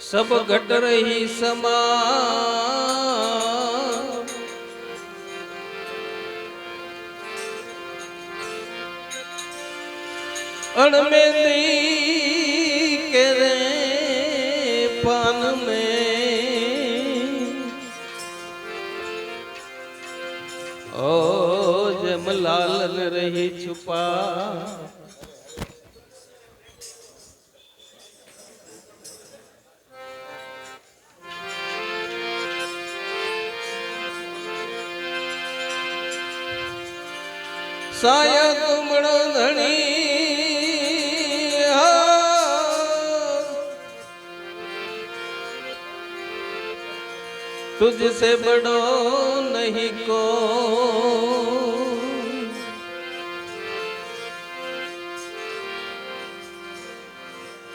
સબ ઘટ રહી સમા અણમે દી કે રે પાન મેં जमलाल रही छुपा સાયા તુમણો ધણી હા। तुझसे बड़ो नहीं को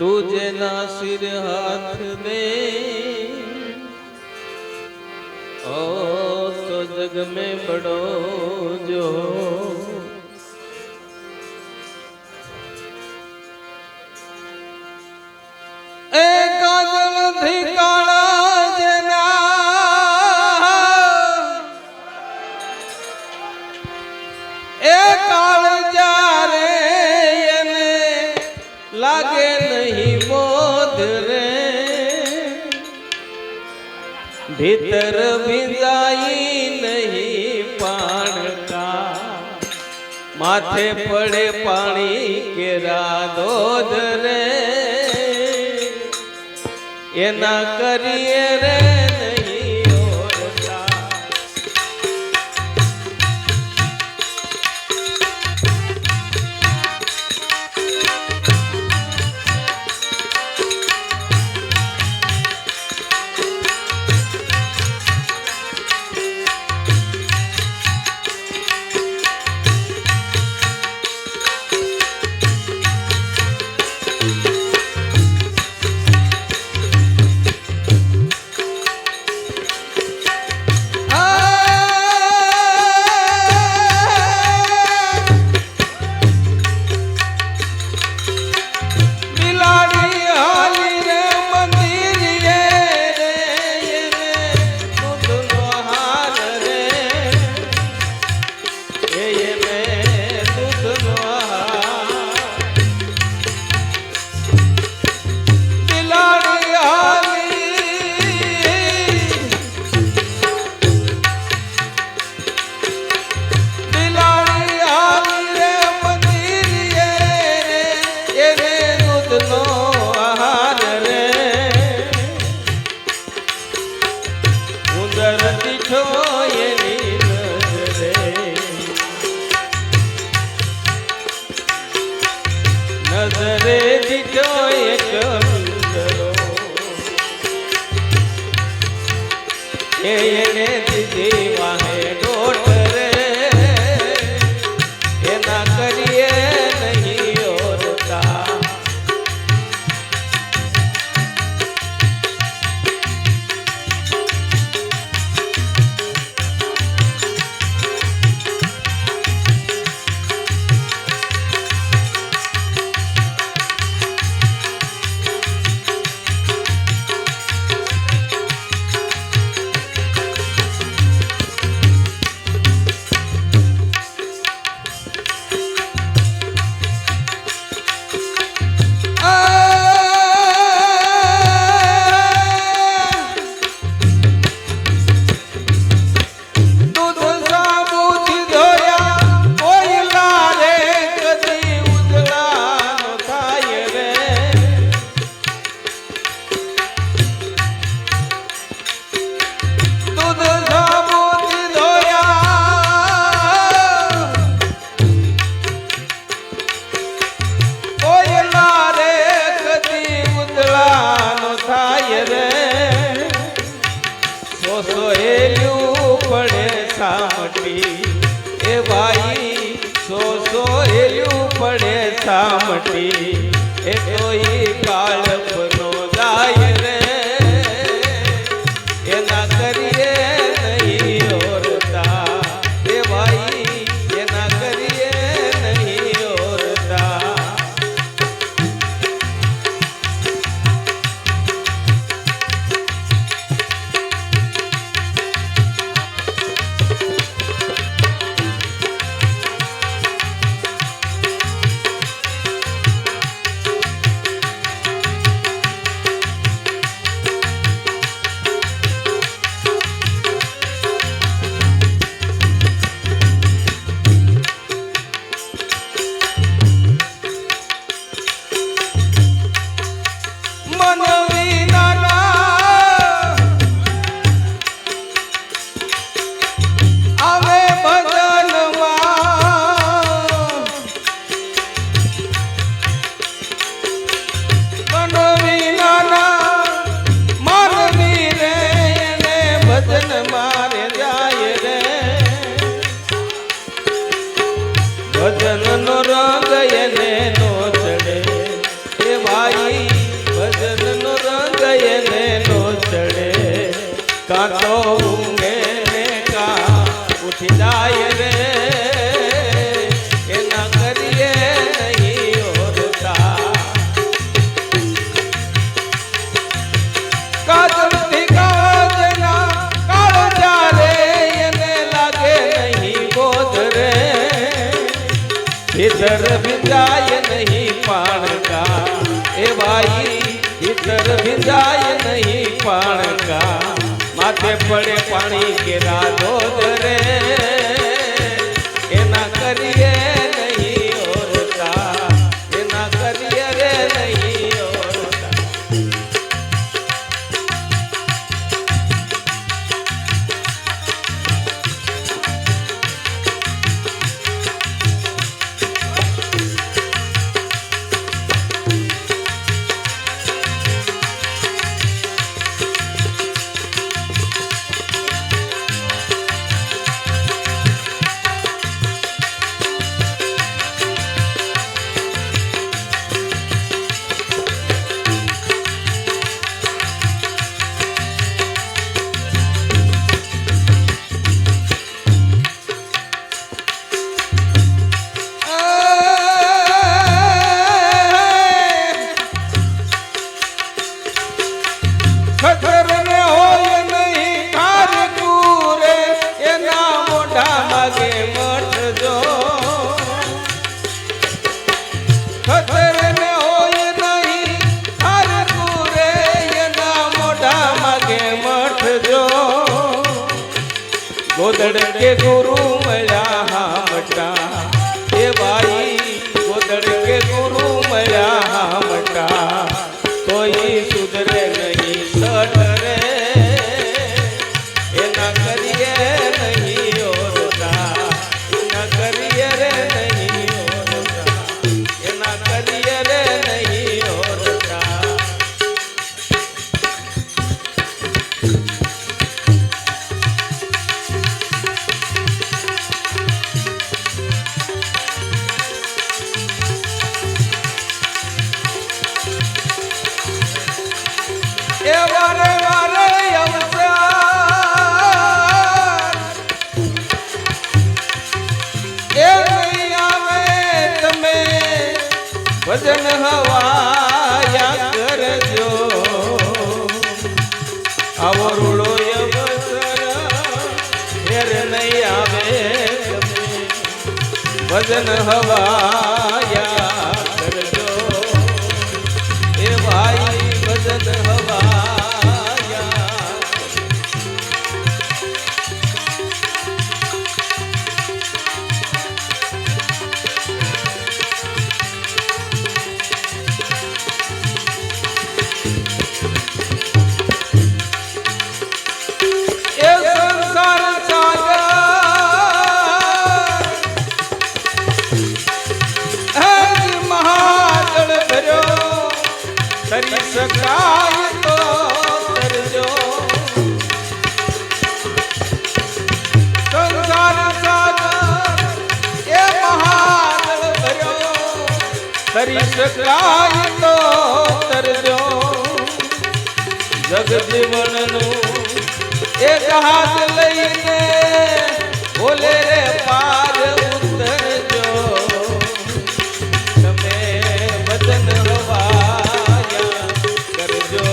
तुझे ना सिर हाथ में ओ तो जग में बड़ो जो ए काजल धिका ભીતર ભીંજાઈ નહીં પાણકા માથે પડે પાણી કેરા દોધ રે એના કરીએ રે ઉંદર દીઠો સામટી એ કોઈ ઈ ઈતર ભીંજાય નહીં પાણકા. એ ભાઈ ઈતર ભીંજાય નહીં પાણકા. માથે પડે પાણી કે રાધો રે એના કરીએ ધડકે ગુરુ ભજન હવાયા કરજો. આવો રૂડો અવસર ઘેર નહીં આવે. ભજન હવા કરી શકાય તો તરજો જગ જીવનનું એક હાથ લઈને બોલે, પાર ઉતરજો તમે વચન હવાયા કરજો.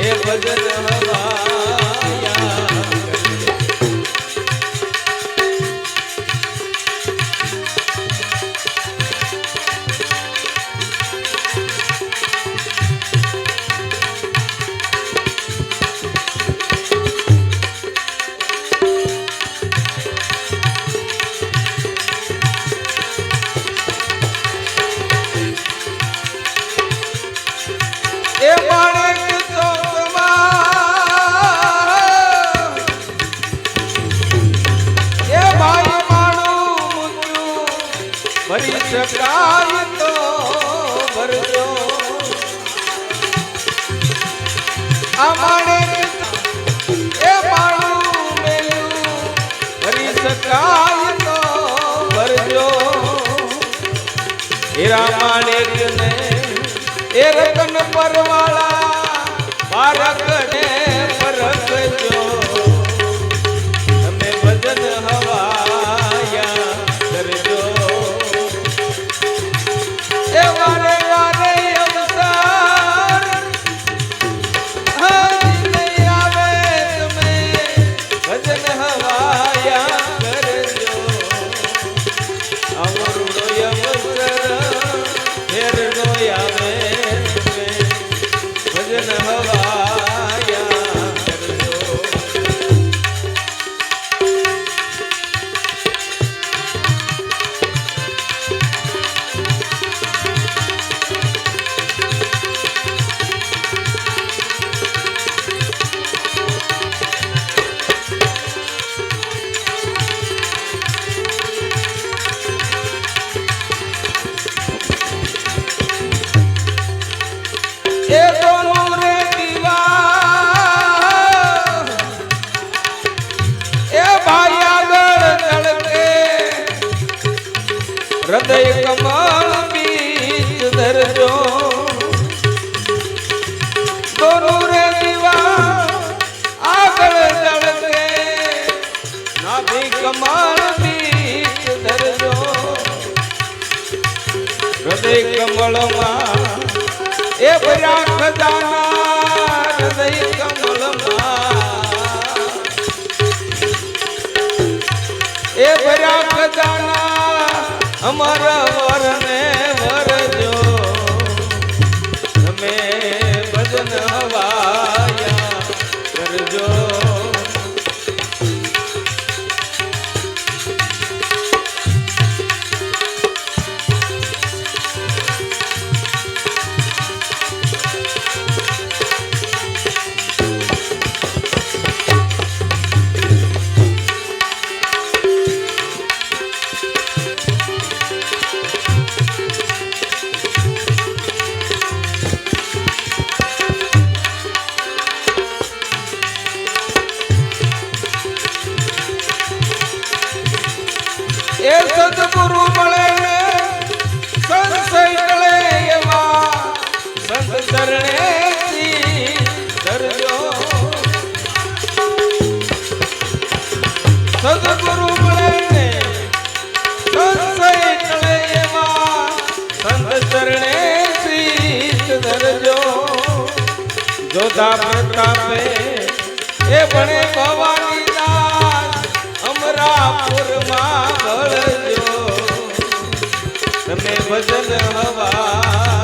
એ વચન હવા એ રતન પરવાળા બાળક ને કમળ બીજ ધરજો દોનું રે દીવા આગળ ચડશે નાભી કમળ બીજ ધરજો. હૃદય કમળમાં એ ભર્યા ખજાના Bhagavan બધા પ્રતાપે એ ભણે ભવાની દાસ અમરાપુરમાં ગળજો. તમે ભજન હવા